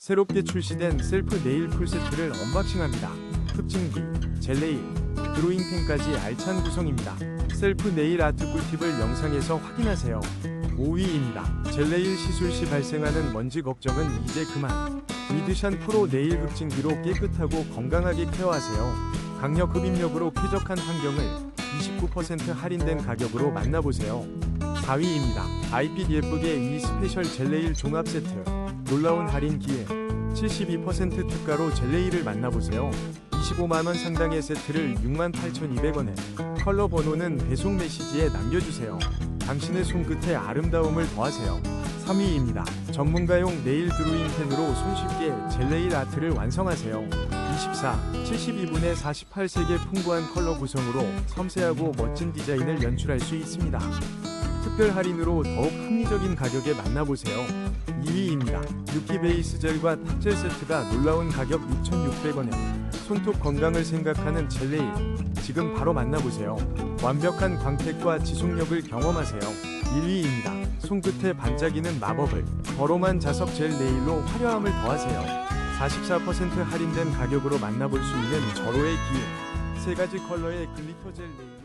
새롭게 출시된 셀프 네일 풀세트를 언박싱합니다. 흡증기, 젤네일, 드로잉펜까지 알찬 구성입니다. 셀프 네일 아트 꿀팁을 영상에서 확인하세요. 5위입니다. 젤네일 시술 시 발생하는 먼지 걱정은 이제 그만. 위드샨 프로 네일 흡증기로 깨끗하고 건강하게 케어하세요. 강력 흡입력으로 쾌적한 환경을 29% 할인된 가격으로 만나보세요. 4위입니다. 아이핏 예쁘게 이 스페셜 젤네일 종합 세트. 놀라운 할인 기회. 72% 특가로 젤네일을 만나보세요. 25만원 상당의 세트를 68,200원에 컬러 번호는 배송 메시지에 남겨주세요. 당신의 손끝에 아름다움을 더하세요. 3위입니다. 전문가용 네일 드로잉 펜으로 손쉽게 젤네일 아트를 완성하세요. 24, 72분의 48색의 풍부한 컬러 구성으로 섬세하고 멋진 디자인을 연출할 수 있습니다. 특별 할인으로 더욱 합리적인 가격에 만나보세요. 2위입니다. 유키 베이 스 젤과 탑젤 세트가 놀라운 가격 6,600원에 손톱 건강을 생각하는 젤레일 지금 바로 만나보세요. 완벽한 광택과 지속력을 경험하세요. 1위입니다. 손끝에 반짝이는 마법을 버로만 자석 젤 네일로 화려함을 더하세요. 44% 할인된 가격으로 만나볼 수 있는 절호의 기회. 세 가지 컬러의 글리터 젤 네일.